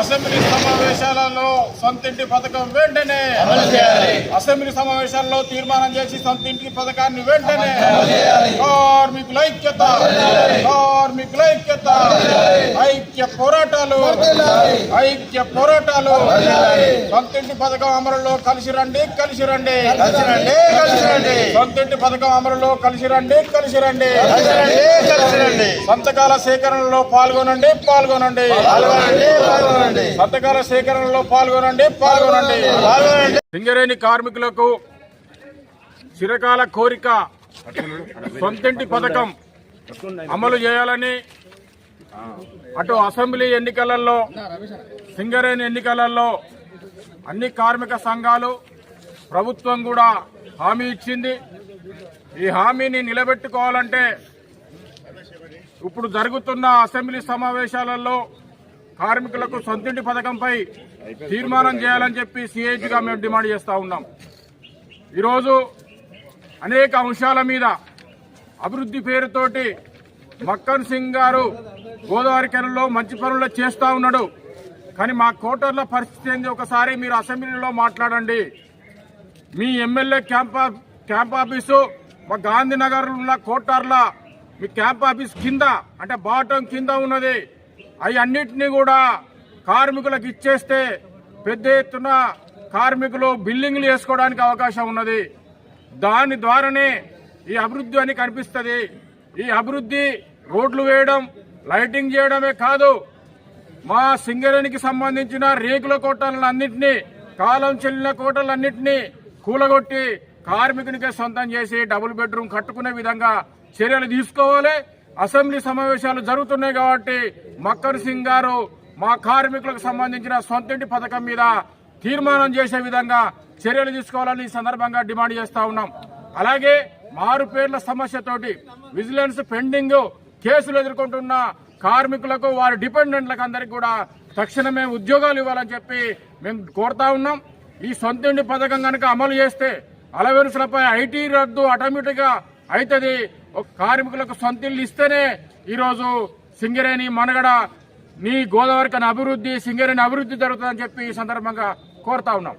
Assembly సమావేశాలలో సొంతింటి పథకం వెంటనే అసెంబ్లీ సమావేశాల్లో తీర్మానం చేసి సొంతింటి పథకాన్ని వెంటనే కార్మికుల ఐక్యత కార్మికుల ఐక్యత ఐక్య పోరాటాలు ఐక్య పోరాటాలు. సొంతింటి పథకం అమలులో కలిసి రండి కలిసి రండి. కలిసి రండి కలిసి రండి. సొంతింటి పథకం అమలులో కలిసి రండి కలిసి రండి. సంతకాల సేకరణలో పాల్గొనండి పాల్గొనండి. పాల్గొనండి పాల్గొనండి. సంతకాల సేకరణలో పాల్గొనండి పాల్గొనండి. సింగరేణి కార్మికులకు చిరకాల కోరిక సొంతింటి పథకం అమలు చేయాలని అటు అసెంబ్లీ ఎన్నికలలో సింగరేణి ఎన్నికలలో అన్ని కార్మిక సంఘాలు ప్రభుత్వం కూడా హామీ ఇచ్చింది. ఈ హామీని నిలబెట్టుకోవాలంటే ఇప్పుడు జరుగుతున్న అసెంబ్లీ సమావేశాలలో కార్మికులకు సొంతింటి పథకంపై తీర్మానం చేయాలని చెప్పి సిఐటిగా మేము డిమాండ్ చేస్తూ ఉన్నాం. ఈరోజు అనేక అంశాల మీద అభివృద్ధి పేరుతోటి మక్కన్ సింగ్ గారు గోదావరి కెనల్లో మంచి పనులు చేస్తూ ఉన్నాడు. కానీ మా కోటర్ల పరిస్థితి ఏంది? ఒకసారి మీరు అసెంబ్లీలో మాట్లాడండి. మీ ఎమ్మెల్యే క్యాంప్ క్యాంప్ ఆఫీసు మా గాంధీనగర్ ఉన్న కోటార్ల మీ క్యాంప్ ఆఫీస్ కింద అంటే బాటం కింద ఉన్నది. అవి కూడా కార్మికులకు ఇచ్చేస్తే పెద్ద ఎత్తున కార్మికులు బిల్డింగ్లు వేసుకోవడానికి అవకాశం ఉన్నది. దాని ద్వారానే ఈ అభివృద్ధి అని కనిపిస్తుంది. ఈ అభివృద్ధి రోడ్లు వేయడం లైటింగ్ చేయడమే కాదు మా సింగరేణికి సంబంధించిన రేకుల కోటలన్నింటినీ కాలం చెల్లిన కోటలన్నింటినీ కూలగొట్టి కార్మికునికే సొంతం చేసి డబుల్ బెడ్రూమ్ కట్టుకునే విధంగా చర్యలు తీసుకోవాలి. అసెంబ్లీ సమావేశాలు జరుగుతున్నాయి కాబట్టి మక్కర్ సింగ్ గారు మా కార్మికులకు సంబంధించిన సొంతింటి పథకం మీద తీర్మానం చేసే విధంగా చర్యలు తీసుకోవాలని ఈ సందర్భంగా డిమాండ్ చేస్తా ఉన్నాం. అలాగే మారు పేర్ల సమస్యతోటి విజిలెన్స్ పెండింగ్ కేసులు ఎదుర్కొంటున్న కార్మికులకు వారి డిపెండెంట్లకు అందరికి కూడా తక్షణమే ఉద్యోగాలు ఇవ్వాలని చెప్పి మేము కోరుతా ఉన్నాం. ఈ సొంతింటి పథకం కనుక అమలు చేస్తే అలవెరుసలపై ఐటీ రద్దు ఆటోమేటిక్గా అవుతుంది కార్మికులకు సొంత ఇల్లు ఇస్తేనే ఈరోజు సింగరేణి మనగడ నీ గోదావరికి అభివృద్ధి సింగరేణి అభివృద్ధి జరుగుతుందని చెప్పి ఈ సందర్భంగా కోరుతా ఉన్నాం.